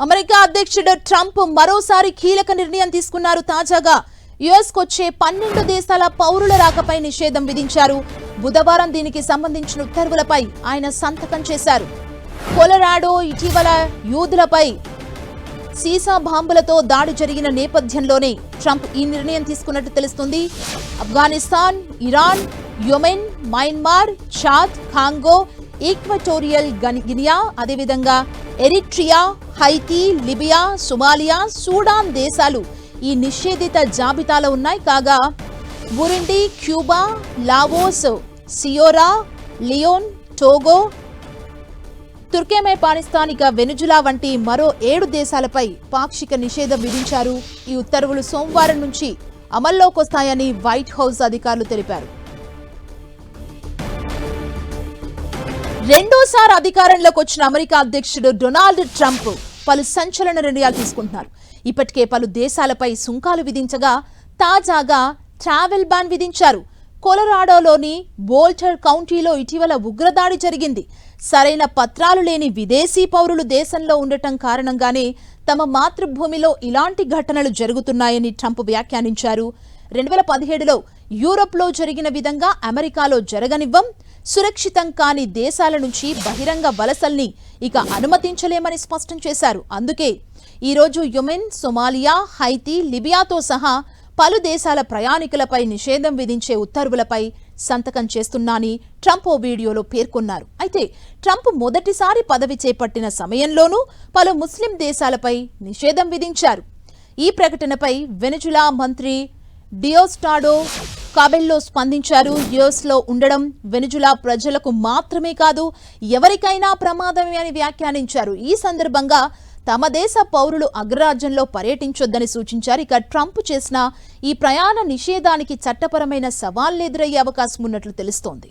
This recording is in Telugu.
అమెరికా అధ్యక్షుడు ట్రంప్ మరోసారి కీలక నిర్ణయం తీసుకున్నారు. తాజాగా యుఎస్ కొచ్చే పన్నెండు దేశాల పౌరుల రాకపై నిషేధం విధించారు. బుధవారం దీనికి సంబంధించిన ఉత్తర్వులపై ఆయన సంతకం చేశారు. కొలరాడో ఇటీవల యూదులపై సీసా బాంబులతో దాడి జరిగిన నేపథ్యంలోనే ట్రంప్ ఈ నిర్ణయం తీసుకున్నట్టు తెలుస్తుంది. Afghanistan Iran Yemen Myanmar Chad Congo Equatorial Guinea అదేవిధంగా Eritrea Haiti Libya Somalia Sudan దేశాలు ఈ నిషేధిత జాబితాలో ఉన్నాయి. కాగా Burundi Cuba Laos Sierra Leone Togo తుర్కేమే పాకిస్తానిక వెనుజులా వంటి మరో ఏడు దేశాలపై పాక్షిక నిషేధం విధించారు. ఈ ఉత్తర్వులు సోమవారం నుంచి అమల్లోకి వస్తాయని వైట్ హౌస్ అధికారులు తెలిపారు. రెండోసారి అధికారంలోకి వచ్చిన అమెరికా అధ్యక్షుడు డొనాల్డ్ ట్రంప్ పలు సంచలన నిర్ణయాలు తీసుకుంటున్నారు. ఇప్పటికే పలు దేశాలపై సుంకాలు విధించగా తాజాగా ట్రావెల్ బ్యాన్ విధించారు. కొలరాడోలోని బోల్టర్ కౌంటీలో ఇటీవల ఉగ్రదాడి జరిగింది. సరైన పత్రాలు లేని విదేశీ పౌరులు దేశంలో ఉండటం కారణంగానే తమ మాతృభూమిలో ఇలాంటి ఘటనలు జరుగుతున్నాయని ట్రంప్ వ్యాఖ్యానించారు. రెండు వేల పదిహేడులో యూరోప్లో జరిగిన విధంగా అమెరికాలో జరగనివ్వం సురక్షితం కాని దేశాల నుంచి బహిరంగ వలసల్ని ఇక అనుమతించలేమని స్పష్టం చేశారు. అందుకే ఈరోజు యుమెన్ సొమాలియా హైతీ లిబియాతో సహా పలు దేశాల ప్రయాణికులపై నిషేధం విధించే ఉత్తర్వులపై సంతకం చేస్తున్నాని ట్రంప్ ఓ వీడియోలో పేర్కొన్నారు. అయితే ట్రంప్ మొదటిసారి పదవి చేపట్టిన సమయంలోనూ పలు ముస్లిం దేశాలపై నిషేధం విధించారు. ఈ ప్రకటనపై వెనుజులా మంత్రి డియోస్టాడో కాబెల్లో స్పందించారు. యుఎస్లో ఉండడం వెనుజులా ప్రజలకు మాత్రమే కాదు ఎవరికైనా ప్రమాదమే అని వ్యాఖ్యానించారు. ఈ సందర్భంగా తమ దేశ పౌరులు అగ్రరాజ్యంలో పర్యటించొద్దని సూచించారు. ఇక ట్రంప్ చేసిన ఈ ప్రయాణ నిషేధానికి చట్టపరమైన సవాళ్ళు ఎదురయ్యే అవకాశం ఉన్నట్లు తెలుస్తోంది.